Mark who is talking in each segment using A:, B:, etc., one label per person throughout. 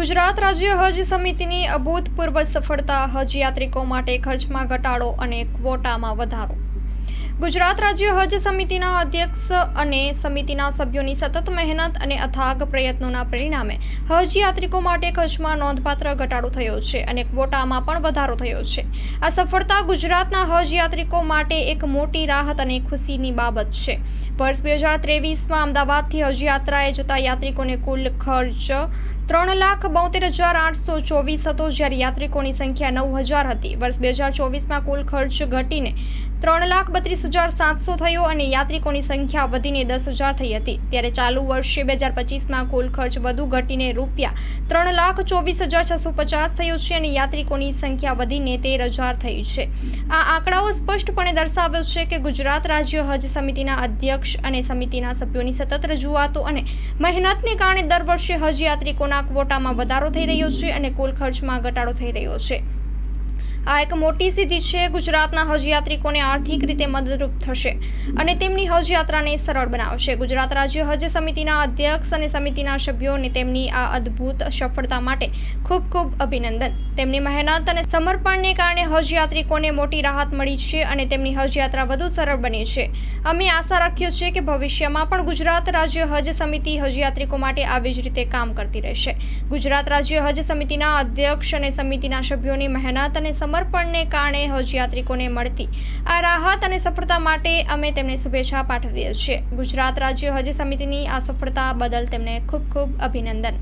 A: ગુજરાત રાજ્ય હજ સમિતિની અભૂતપૂર્વ સફળતા હજ યાત્રિકો માટે ખર્ચમાં ઘટાડો અને ક્વોટામાં વધારો. ગુજરાત રાજ્ય હજ સમિતિના અધ્યક્ષ અને સમિતિના સભ્યોની સતત મહેનત અને અથાગ પ્રયત્નોના પરિણામે હજ યાત્રિકો માટે ખર્ચમાં નોંધપાત્ર ઘટાડો થયો છે અને ક્વોટામાં પણ વધારો થયો છે. આ સફળતા ગુજરાતના હજ યાત્રિકો માટે એક મોટી રાહત અને ખુશીની બાબત છે. વર્ષ બે હજાર ત્રેવીસમાં અમદાવાદથી હજ યાત્રાએ જતા યાત્રિકોને કુલ ખર્ચ ત્રણ લાખ બોતેર હજાર આઠસો ચોવીસ હતો, જ્યારે યાત્રિકોની સંખ્યા નવ હજાર હતી. વર્ષ બે હજાર ચોવીસમાં કુલ ખર્ચ ઘટીને ત્રણ લાખ બત્રીસ હજાર સાતસો થયો અને યાત્રિકોની સંખ્યા વધીને દસ હજાર થઈ હતી. ત્યારે ચાલુ વર્ષે બે હજાર પચીસમાં કુલ ખર્ચ વધુ ઘટીને રૂપિયા ત્રણ લાખ ચોવીસ હજાર છસો પચાસ થયો છે અને યાત્રિકોની સંખ્યા વધીને તેર હજાર થઈ છે. આ આંકડાઓ સ્પષ્ટપણે દર્શાવ્યો છે કે ગુજરાત રાજ્ય હજ સમિતિના અધ્યક્ષ અને સમિતિના સભ્યોની સતત રજૂઆતો અને મહેનતને કારણે દર વર્ષે હજ યાત્રિકોના ક્વોટામાં વધારો થઈ રહ્યો છે અને કુલ ખર્ચમાં ઘટાડો થઈ રહ્યો છે. આ એક મોટી સિદ્ધિ છે. ગુજરાતના હજ યાત્રિકોને આર્થિક રીતે મદદરૂપ થશે અને તેમની હજ યાત્રાને સરળ બનાવશે. ગુજરાત રાજ્ય હજ સમિતિના અધ્યક્ષ અને સમિતિના સભ્યોને તેમની આ અદ્ભુત સફળતા માટે ખૂબ ખૂબ અભિનંદન. તેમની મહેનત અને સમર્પણને કારણે હજયાત્રિકોને મોટી રાહત મળી છે અને તેમની હજ યાત્રા વધુ સરળ બની છે. અમે આશા રાખીએ છીએ કે ભવિષ્યમાં પણ ગુજરાત રાજ્ય હજ સમિતિ હજ યાત્રિકો માટે આવી જ રીતે કામ કરતી રહેશે. ગુજરાત રાજ્ય હજ સમિતિના અધ્યક્ષ અને સમિતિના સભ્યોની મહેનત અને સમર્પણને કારણે હજયાત્રિકોને મળતી આ રાહત અને સફળતા માટે અમે તેમને શુભેચ્છા પાઠવીએ છીએ. ગુજરાત રાજ્ય હજ સમિતિની આ સફળતા બદલ તેમને ખૂબ ખૂબ અભિનંદન.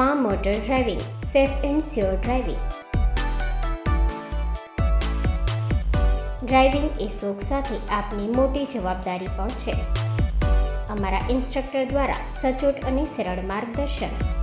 B: મા motor driving, safe and sure driving. Driving એ શોખ સાથે આપની મોટી જવાબદારી પણ છે. અમારા ઇન્સ્ટ્રક્ટર દ્વારા સચોટ અને સરળ માર્ગદર્શન.